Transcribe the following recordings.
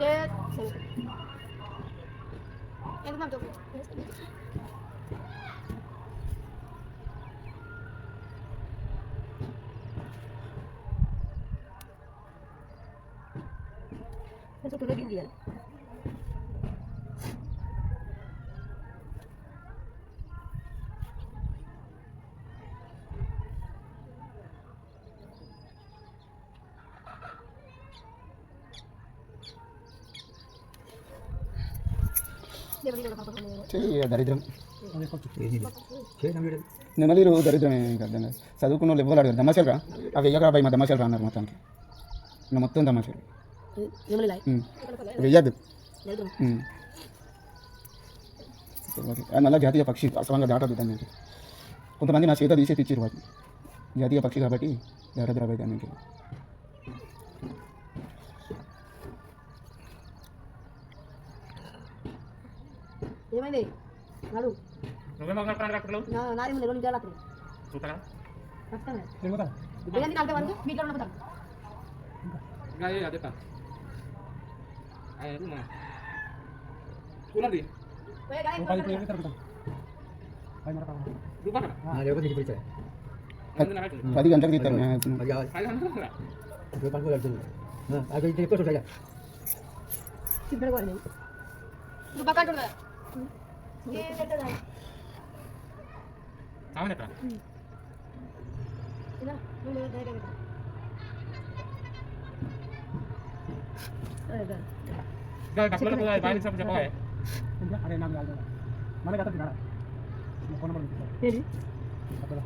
얘 저기. 얘 그만 저기. 계속 돌아다니는 చెయ్యి దరిద్రం. నెమలీరు దరిద్రమే అర్థం కాదు చదువుకున్న వాళ్ళు ఎవరు అడగారు. దమాషాలు రా. అవి వెయ్యక రాబాయి మా దమాషాలు రా అన్నారు మొత్తానికి. నా మొత్తం దమాషాలు. వెయ్యద్దు. మళ్ళీ జాతీయ పక్షి అసలంగా దాటదు దాన్ని. కొంతమంది నా చేత తీసే తెచ్చిరు వాటిని. జాతీయ పక్షి కాబట్టి దాటదు రాబాయి దానికి. ఏమైంది నడు నువ్వేమో కనపడాలి అక్కడ నాది ముందు రెండు జాగ్రత్త చూస్తారా కష్టమే తిరుగుతా ఏంటి అంటే వరకు మీట్లో ఉండబోతాం ఇంకా అదే అదే కూలర్ది పోయే గాయ పది కిలోమీటర్లు తిరుగుతాం పది మరొక రూపాయలు లేకపోతే నీకు పిలిచాయి పది గంటలకు తీస్తారు మ్యాచ్. అది కావాలి ఐదు వందలు ఇప్పుడు పనులు వెళ్తుంది అది ఇంకా ఎక్కువ చూసాయి ఇప్పుడు కూడా నువ్వు పక్కన చూడు కదా ఏ పెట్టదా సామాన్ ఎక్కడ ఇలా నువ్వు ధైర్యం పెట్టు. అదే, అదే. ఇంకా కప్పులలో బాగా ఇచ్చినప్పుడు చెప్పవా అరే నాకు కాదు మళ్ళీ కథ తిన్నాడా ఫోన్ నెంబర్ ఇస్తాను ఏది అక్కడ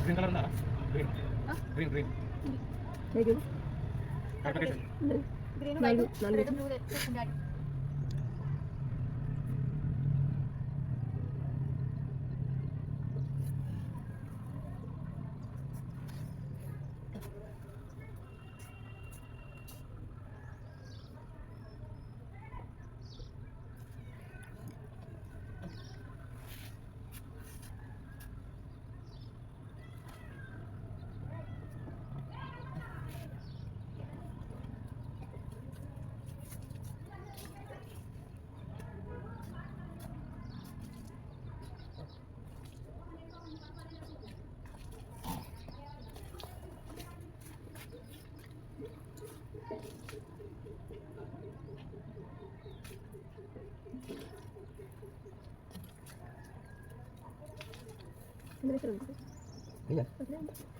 గ్రీన్ కలర్ ఉందా గ్రీన్ ఆ? గ్రీన్ గ్రీన్ ఏది కార్పొరేషన్ గ్రీన్ వైట్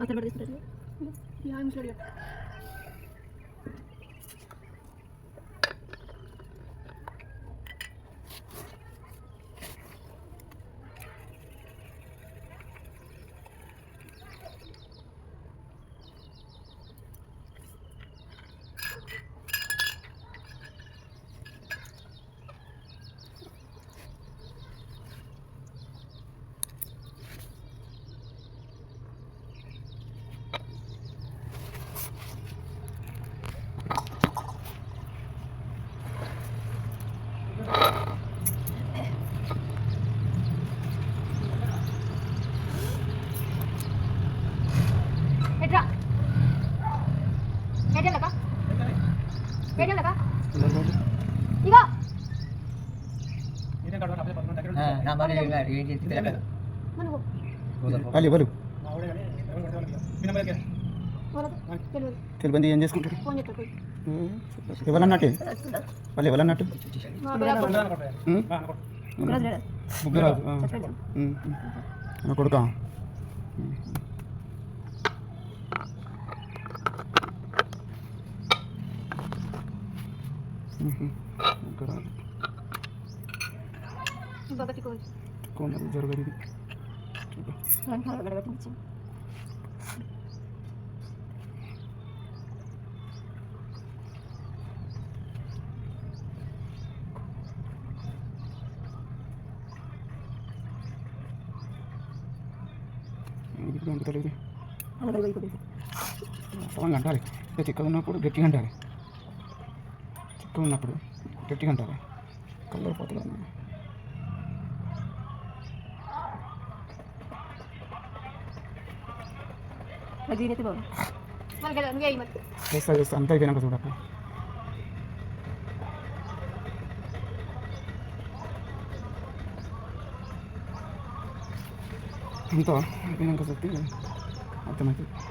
అతను పడి తీసుకుంటాడు యా ఇంట్లో మనకు వాళ్ళు ఎవరు మా ఊడే కానీ ఎవరు కొడితే వాళ్ళకి మీ నెంబర్ ఎక్కడ వాళ్ళకు తెలియదు తెలిపంది ఏం పోయి. ఎవరన్నట్టే? వాళ్ళు ఎవరన్నట్టు? ముగ్గురాజు కొడుకా. ముగ్గురాజు ఎక్కువ ఉన్నది జరగదు ఇది ఎంత తెలియదు వాస్తవంగా అంటారు ఇక చిక్కగా ఉన్నప్పుడు గట్టిగా అంటారు చిక్కగా ఉన్నప్పుడు గట్టిగా అంటారు కలర్ పోతుంది వాళ్ళకి నువ్వే అయ్యి మరి చేస్తా చేస్తా అంతా అయిపోయినాక చూడక అంతా అయిపోయినాక చూస్తే అర్థమవుతుంది వీడియో ఎందుకన్నట్టు యూట్యూబ్లో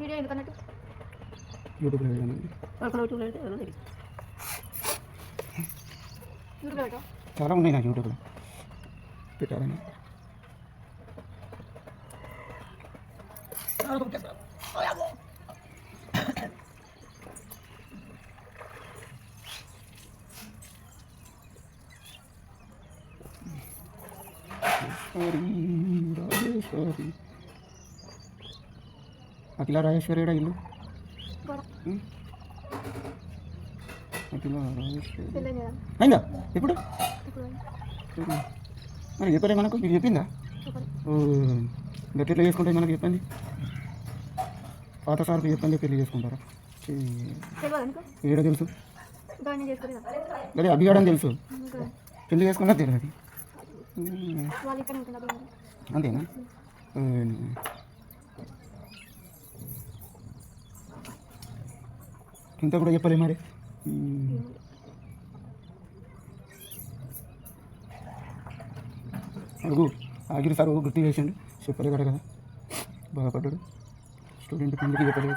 వెళ్ళాను యూట్యూబ్లో పెట్టావు చాలా ఉన్నాయి నాకు యూట్యూబ్లో పెట్టాలని రాజేశ్వరి రాజేశ్వరి అఖిల రాజేశ్వరి ఏడా ఇల్లు? అఖిల రాజేశ్వరి అయిందా? ఎప్పుడు? ఇప్పుడు. మరి చెప్పలే మనకు? మీకు చెప్పిందా? గట్టిలో చేసుకుంటే మనకు చెప్పండి. పాత సార్కి చెప్పండి పెళ్ళి చేసుకుంటారా? ఏడ తెలుసు? అదే అభిగాడని తెలుసు. పెళ్ళి చేసుకున్నా తెలియదు అంతేనా? ఇంత కూడా చెప్పలే మరి. అడుగు ఆగిరి సార్ గుర్తు చేసిండు. చెప్పలే కదా. కదా బాధపడ్డాడు స్టూడెంట్ కిందకి చెప్పలేదు.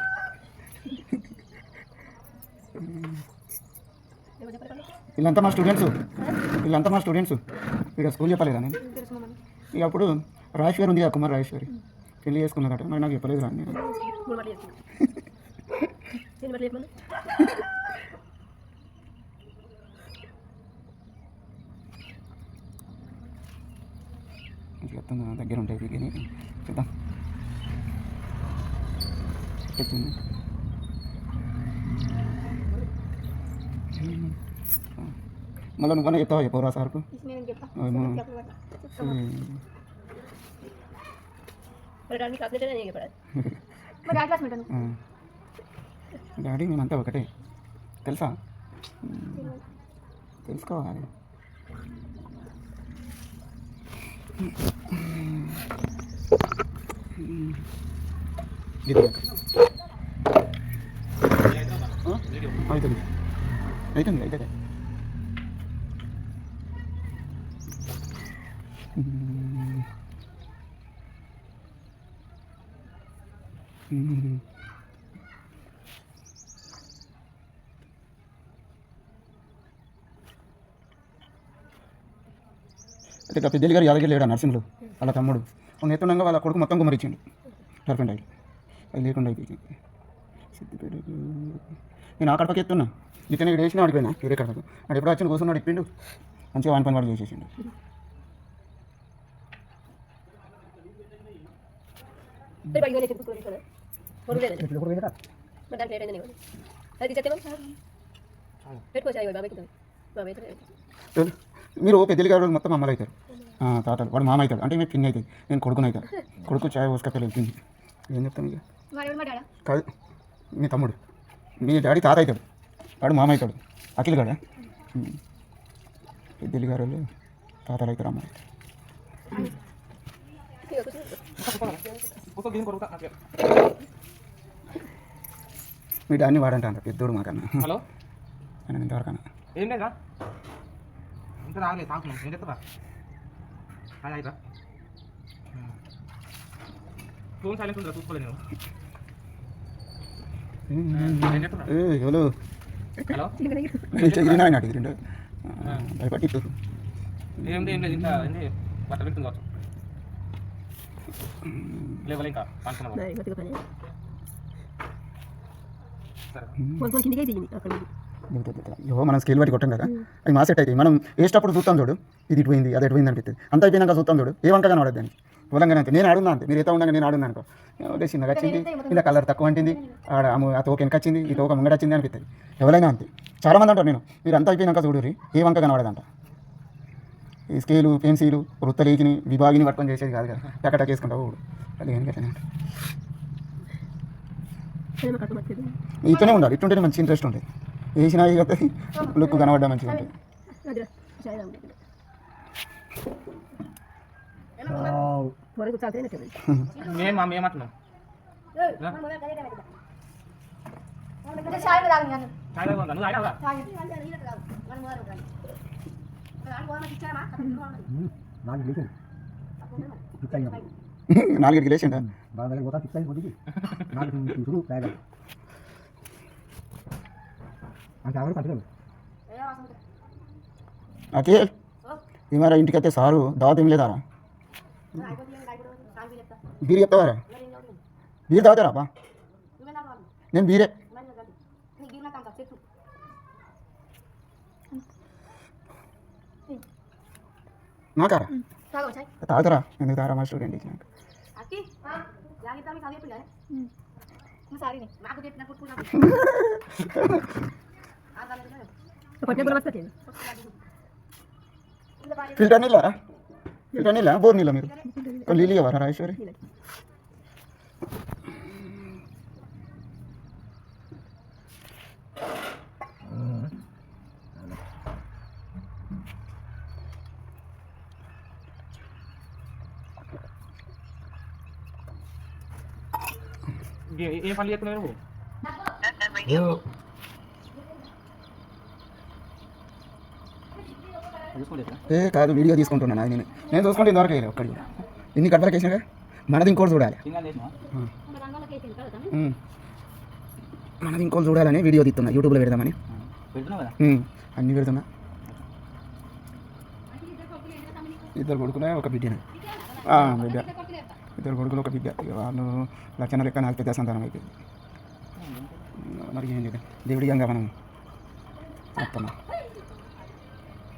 వీళ్ళంతా మా స్టూడెంట్స్. వీళ్ళంతా మా స్టూడెంట్స్. ఇక్కడ స్కూల్ చెప్పలేదా నేను? ఇక అప్పుడు రాజేశ్వరి ఉంది కదా కుమార్ రాజేశ్వరి పెళ్ళి చేసుకున్నారట. మరి నాకు చెప్పలేదు రా నేను చెప్తుంది నా దగ్గర ఉంటాయి వీటిని చూద్దాం. చెప్తుంది మళ్ళీ నువ్వనే చెప్తావా? చెప్పవరా సార్కు? ఇసి డాడీ మేమంతా ఒకటే తెలుసా తెలుసుకోవాలి ఇది అవుతుంది అవుతుంది అవుతుంది అయితే పెద్దలు గారు యాదగిరి లేడా నరసింహులు? వాళ్ళ తమ్ముడు. మొన్న ఎత్తుండగా వాళ్ళ కొడుకు మొత్తం కుమరిచ్చిండు టర్పెంట్ అయ్యి అది లేకుండా అయిపోయింది. నేను ఆ కడపకి ఎత్తున్నా. ఇతను ఇక్కడ వేసిన ఆడిపోయినా. వేరే కడపకు. వాడు ఎప్పుడు వచ్చి కూర్చున్నాడు ఇప్పిండు. మంచిగా వాని పని వాడు చేసేసిండు మీరు పెద్దలు గారు మొత్తం అమ్మలు అవుతారు. ఆ, తాతలు. వాడు మామ అవుతాడు. అంటే మేము పిన్ని అవుతుంది. నేను కొడుకుని అవుతాను కొడుకు చాయ్ పోసుకపోయి వెళ్తుంది ఏం చెప్తాను ఇక? కాదు. మీ తమ్ముడు. మీ డాడీ తాత అవుతాడు. వాడు మామ అవుతాడు. అఖిల్ గడ? పెద్దలు గారు వాళ్ళు తాతలు కొడుకుతా నాకు మీ డాన్ని వాడంట అంత పెద్దోడు మాకన్నా. హలో? ఇంతవరకన్నా. ఏం లేదా ఇంకా రాగలేదు ఏం చెప్తా హాయ్ హాయ్ రా ఫోన్ సైలెంట్ ఉందా చూసుకోలేదు నేను ఎవరు హలో ఎగిరినా ఆయన అడిగిరిండు భయపడి ఏం లేదు ఇంకా ఏంటి బట్ట పెడుతుంది కావచ్చు లేవలే ఇంకా అనుకున్నాం సరే యో మనం స్కేల్ బట్టి కొట్టాం కదా? అవి మా సెట్ అయితే. మనం వేసేటప్పుడు చూస్తాం చూడు. ఇది ఇటు పోయింది అది ఎటు పోయింది అనిపిస్తుంది అంత అయిపోయినాక చూస్తాం చూడు. ఏ వంక కనబడదు దానికి పొలంగానే అంతే. నేను ఆడున్నా అంతే. మీరు ఎత్తా ఉండగా నేను ఆడున్నా అనుకో. చిన్నగా వచ్చింది ఇలా కలర్ తక్కువ అంటింది. ఆడ ఆ తోక వెనక వచ్చింది. ఈ తోక ముంగడ వచ్చింది అనిపిస్తుంది ఎవరైనా అంతే. చాలా మంది అంటారు నేను మీరు అంతా అయిపోయినాక చూడురి ఏ వంక కనబడదంట ఈ స్కేలు పెన్సిలు వృత్తలేకిని విభాగిని పట్టుకొని చేసేది కాదు కదా. టకటక్ వేసుకుంటావు అది ఏం కదా ఇతనే ఉండాలి. ఇటుంటేనే మంచి ఇంట్రెస్ట్ ఉంటుంది వేసినా ఇక లుక్ కనబడ్డా మంచిగా ఉంటుంది అయినా నాలుగిటికి లేచిండ బాగా పోతా ఫిక్స్ అయిపోతుంది నాకు చూడు అంటే ఎవరు పట్టుకోలేదు అకే ఏమారా ఇంటికి అయితే సారు దావత్ ఏం లేదారా బీర్ చెప్తావారా? బీర్ తాగుతారా బా నేను బీరే. నాకారా? తాగవు చాయ్ తాగుతారా? ఎందుకు తారా మా స్టూడెంట్ ఇచ్చినాక Filter nila, eh? filter nila, bor nila mero. Kan lili ya warna ini paling lihat mero. ఏ కాదు వీడియో తీసుకుంటున్నాను నేను. నేను చూసుకుంటే ఇంతవరకు వేయలేదు ఒక్కడి కూడా. ఎన్ని గంటలకు వేసినాగా మనది ఇంకోటి చూడాలి. మనది ఇంకోటి చూడాలని వీడియో తీస్తున్నా యూట్యూబ్లో పెడదామని. అన్నీ పెడుతున్నా. ఇద్దరు కొడుకునే ఒక బిడ్డనే. ఆ, బిడ్డ. ఇద్దరు కొడుకులు ఒక బిడ్డ. వాళ్ళు లక్షణ లెక్క నాకు పెద్ద సంతానం అయిపోయింది. మరి ఏం చేద్దాం? దేవుడిగా మనం చెప్తున్నా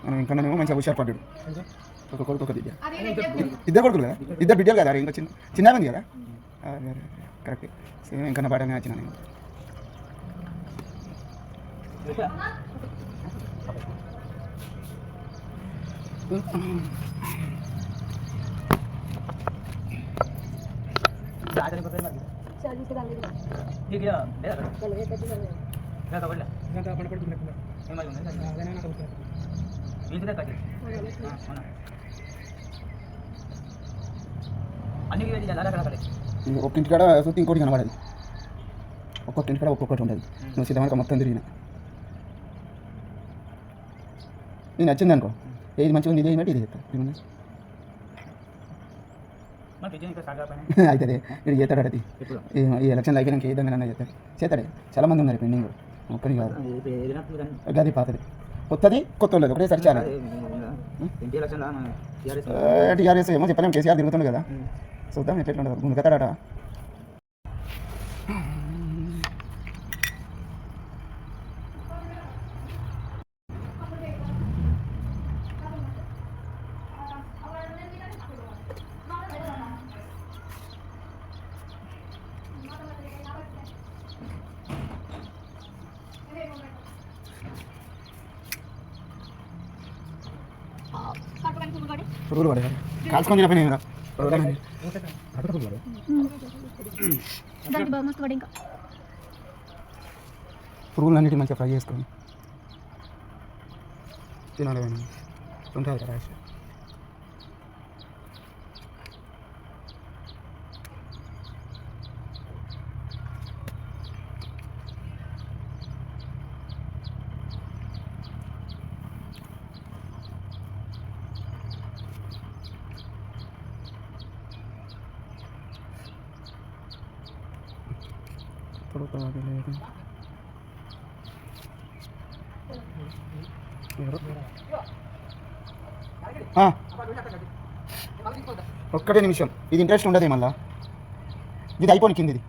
మనం ఇంకా నేను మంచిగా హుషారు పడ్డాడు ఒక కొడుకు ఒక బిడ్డ ఇద్దరు కొడుకులు కదా ఇద్దరు బిడ్డలు కదా అరే ఇంకా చిన్న చిన్న మంది కదా అదే, అదే, అదే. కరెక్ట్ సేమ్ ఇంకా పాటనే వచ్చిన నేను ఒక్క ఇంటి కాడ చూస్తే ఇంకోటి కనబడదు. ఒక్కొక్క ఇంటి కాడ ఒక్కొక్కటి ఉంటుంది. నువ్వు సిద్ధమనక మొత్తం తిరిగిన. నేను నచ్చింది అనుకో. ఏది మంచిగా ఉంది ఇది ఏమిటి ఇది చెప్తా. ఏమన్నా? అవుతుంది ఇది చేస్తాడు అది ఈ ఎలక్షన్లు అయిపోయినాక ఏ విధంగా చేస్తాడు చేస్తాడే చాలా మంది ఉన్నారు పెండింగ్ ఒక్కడి కాదు. గది పాతది. కొత్తది? కొత్త లేదు. ఒకటే సరిచాలి టీఆర్ఎస్. ఏమో చెప్పలేం. కేసీఆర్ తిరుగుతుండు కదా. చూద్దాం ఎట్లా ఉండదు ముందు కట్టాడట పురుగులు పడే కాల్చుకొని తినపోయినా దానికి బాగా మస్తు పడి ఇంకా పురుగులు అన్నిటి మంచిగా ఫ్రై చేసుకొని తినాలి ఉంటుంది కదా రాసి ఇప్పుడు తాగలేదు ఒక్కటే నిమిషం. ఇది ఇంట్రెస్ట్ ఉండదు మళ్ళా? ఇది అయిపోయి కిందిది.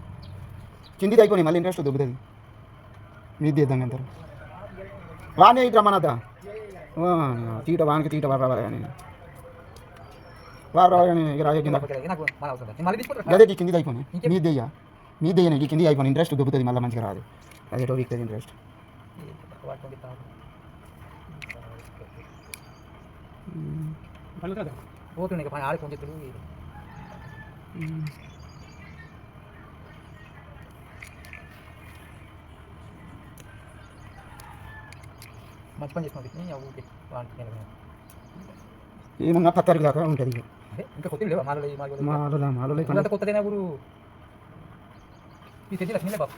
కిందిది అయిపోయి మళ్ళీ ఇంట్రెస్ట్ దొబ్బుతుంది మీది చేద్దాం అంటారు వానే ఇటు రమ్మనద్దా తీట వానికి తీట వారు రావాలి కానీ వారు రావాలి కానీ రాజకీయ ఈ కిందిది అయిపోయి మీ దెయ్య మీ దెయ్యనే ఈ కింది అయిపోయి ఇంట్రెస్ట్ దొబ్బుతుంది మళ్ళీ మంచిగా రాదు. అదేటో వీక్తుంది ఇంట్రెస్ట్ పని ఆడి చెప్తాడు మంచి పని చేసుకున్నాను ఊరికి ఏమన్నా పత్తారికి దాకా ఉంటుంది ఇక. కొత్త మాలో మాలో మాలో కొత్తదేనా ఊరు ఈ బాబు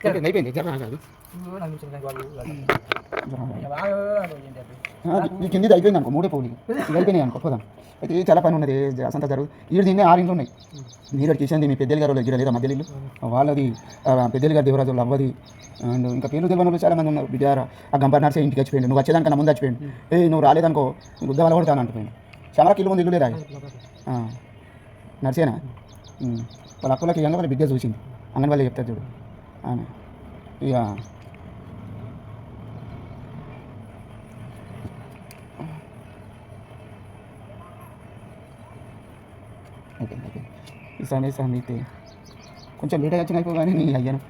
అయిపోయింది అయిపోయింది జర కాదు నాకు ఈ అనుకో మూడే పోలి అయిపోయినాయి అనుకో పోదాం అయితే చాలా పని ఉన్నది అసంత జరుగు ఈడు దీన్ని ఆరు ఇంట్లో ఉన్నాయి మీరు కిషన్ మీ పెద్దలు గారు దగ్గర లేదా మధ్యలో ఇల్లు వాళ్ళది పెద్దలు గారు దేవరాజు వాళ్ళ అవ్వది అండ్ ఇంకా పేర్లు తెలియని వాళ్ళు చాలా మంది ఉన్నారు బిడ్డారా ఆ గంపర్ నర్సే ఇంటికి వచ్చిపోయింది నువ్వు వచ్చేదానికన్నా ముందు వచ్చిపోయింది ఏ నువ్వు రాలేదనుకో నీకు ఉద్ద వాళ్ళు కొడతాను అంటుపోయింది చాలా ఇల్లు ముందు ఇల్లు లేదా ఆ, నర్సేనా. వాళ్ళ అక్కలకి ఇవ్వంగా వాళ్ళ బిడ్డ చూసింది అంగన్వాడీ చెప్తారు చూడు. ఆమె. ఇక అయిపోయింది అయిపోయింది ఈ సండే సందీతే కొంచెం లేట్ వచ్చిన అయిపోగానే నీ అయ్యాను.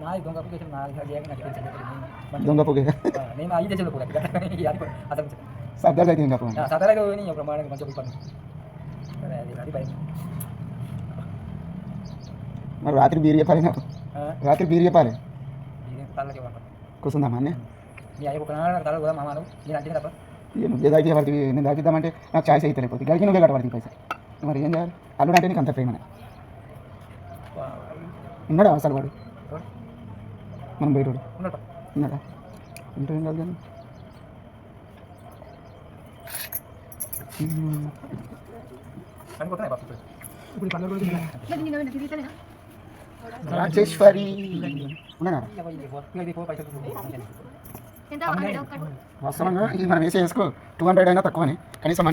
నా దొంగ అప్లికేషన్ నా నాకు చేయక నాకు తెలిసింది. నేను- దొంగ పొగే. నేను ఐదు తెచ్చిన కూడా అది అతను సర్దార్ అయితే ఇంకా పోనీ. సదరగా పోయి ఒక ప్రమాణానికి మంచిగా పోయి పని సరే అది అది భయం మరి రాత్రి బీరు చెప్పాలి నాకు. రాత్రి బీరు చెప్పాలి. కూర్చుందామా అన్నీ. నువ్వు దాకి పడుతుంది నేను దాకిద్దామంటే నాకు ఛాయిస్ అయితే లేకపోతే గడికి నువ్వే కట్టబడుతుంది పైసా మరి ఏం చేయాలి? అల్లుడు అంటే నీకు అంత ప్రేమ ఉన్నాడా అసలు వాడు? మనం ఉన్నట్టు ఉన్నాడా? ఇంటూ ఏం కాదు కానీ ఇప్పుడు. ఈ రాజేశ్వరి. వాస్తవంగా ఇది మనం వేసే వేసుకో టూ హండ్రెడ్ అయినా తక్కువని. కనీసం